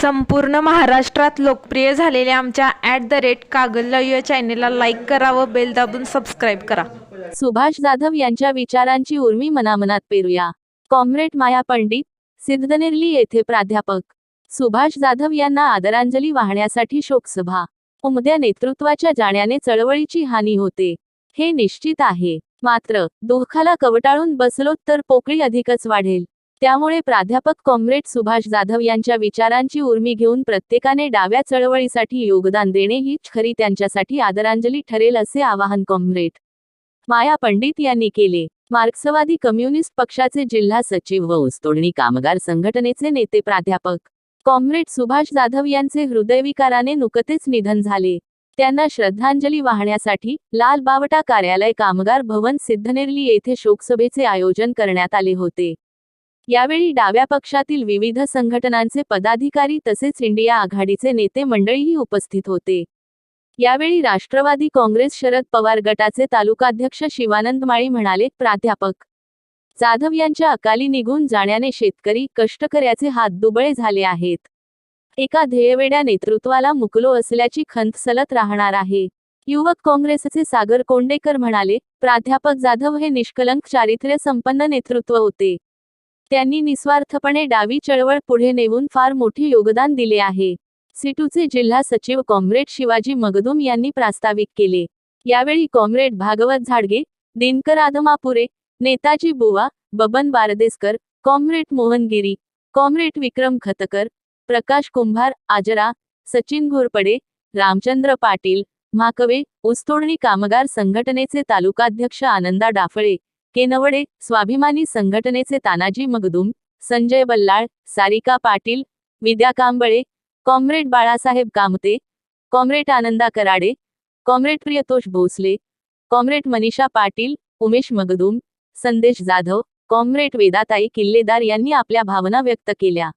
संपूर्ण महाराष्ट्रात लोकप्रिय झालेल्या आमच्या ॲट द रेट कागल या चॅनेलला लाईक करा व बेल दाबून सबस्क्राईब करा. सुभाष जाधव यांच्या विचारांची उर्मी मनामनात पेरूया. कॉम्रेड माया पंडित सिद्धनेरली येथे प्राध्यापक. सुभाष जाधव यांना आदरांजली वाहण्यासाठी शोकसभा. उमद्या नेतृत्वाच्या जाण्याने चळवळीची हानी होते. हे निश्चित आहे. मात्र दुःखाला कवटाळून बसलोत तर पोकळी अधिकच वाढेल. त्यामुळे प्राध्यापक कॉम्रेड सुभाष जाधव यांच्या विचारांची उर्मी घेऊन प्रत्येकाने डाव्या चळवळीसाठी योगदान देणे हीच खरी त्यांच्यासाठी आदरांजली ठरेल असे आवाहन कॉम्रेड. माया पंडित यांनी केले. मार्क्सवादी कम्युनिस्ट पक्षाचे जिल्हा सचिव व ऊसतोडणी कामगार संघटनेचे नेते प्राध्यापक. कॉम्रेड सुभाष जाधव यांचे हृदयविकाराने नुकतेच निधन झाले. त्यांना श्रद्धांजली वाहण्यासाठी लाल बावटा कार्यालय कामगार भवन सिद्धनेरली येथे शोकसभेचे आयोजन करण्यात आले होते. यावेळी डाव्या पक्षातील विविध संघटनांचे पदाधिकारी तसेच इंडिया आघाडीचे नेते मंडळीही उपस्थित होते. यावेळी राष्ट्रवादी काँग्रेस शरद पवार गटाचे तालुकाध्यक्ष शिवानंद माळी म्हणाले प्राध्यापक जाधव यांच्या अकाली निघून जाण्याने शेतकरी कष्टकऱ्याचे हात दुबळे झाले आहेत. एका ध्येयवेड्या नेतृत्वाला मुकलो असल्याची खंत सलत राहणार आहे. युवक काँग्रेसचे सागर कोंडेकर म्हणाले प्राध्यापक जाधव हे निष्कलंक चारित्र्य संपन्न नेतृत्व होते. त्यांनी निस्वार्थपणे डावी चळवळ पुढे नेऊन फार मोठे योगदान दिले आहे. सिटूचे जिल्हा सचिव कॉम्रेड शिवाजी मगदुम यांनी प्रास्ताविक केले. यावेळी comrade Bhagwat Zadge Dinkar Aadmapure Netaji Buwa Baban Bardeskar comrade Mohangiri comrade Vikram Khatkar Prakash Kumbhar Ajara Sachin Ghorpade Ramchandra Patil Mhakave ऊसतोडणी कामगार संघटनेचे तालुकाध्यक्ष आनंदा डाफळे केनवडे स्वाभिमानी संघटनेचे Tanaji Magdum Sanjay Ballal Sarika Patil Vidya Kamble comrade Balasaheb Kamte comrade Ananda Karade comrade Priyatosh Bhosale comrade Manisha Patil Umesh Magdum Sandesh Jadhav comrade वेदाताई किल्लेदार यांनी आपल्या भावना व्यक्त केल्या.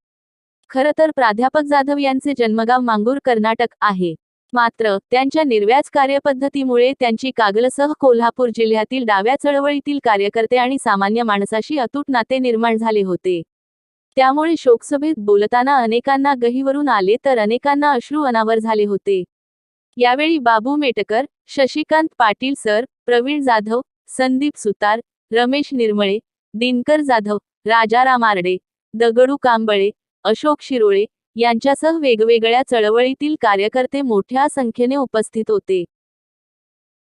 खरं तर प्राध्यापक जाधव यांचे जन्मगाव मांगूर कर्नाटक आहे. मात्र त्यांच्या निर्व्याज कार्यपद्धतीमुळे त्यांची कागलसह कोल्हापूर जिल्ह्यातील डाव्या चळवळीतील कार्यकर्ते आणि सामान्य माणसाशी अतूट नाते निर्माण झाले होते. त्यामुळे शोकसभेत बोलताना अनेकांना गहीवरून आले तर अनेकांना अश्रू अनावर झाले होते. यावेळी बाबू मेटकर शशिकांत पाटील सर प्रवीण जाधव संदीप सुतार रमेश निर्मळे दिनकर जाधव राजाराम आरडे दगडू कांबळे अशोक शिरोळे यांच्यासह वेगवेगळ्या चळवळीतील कार्यकर्ते मोठ्या संख्येने उपस्थित होते.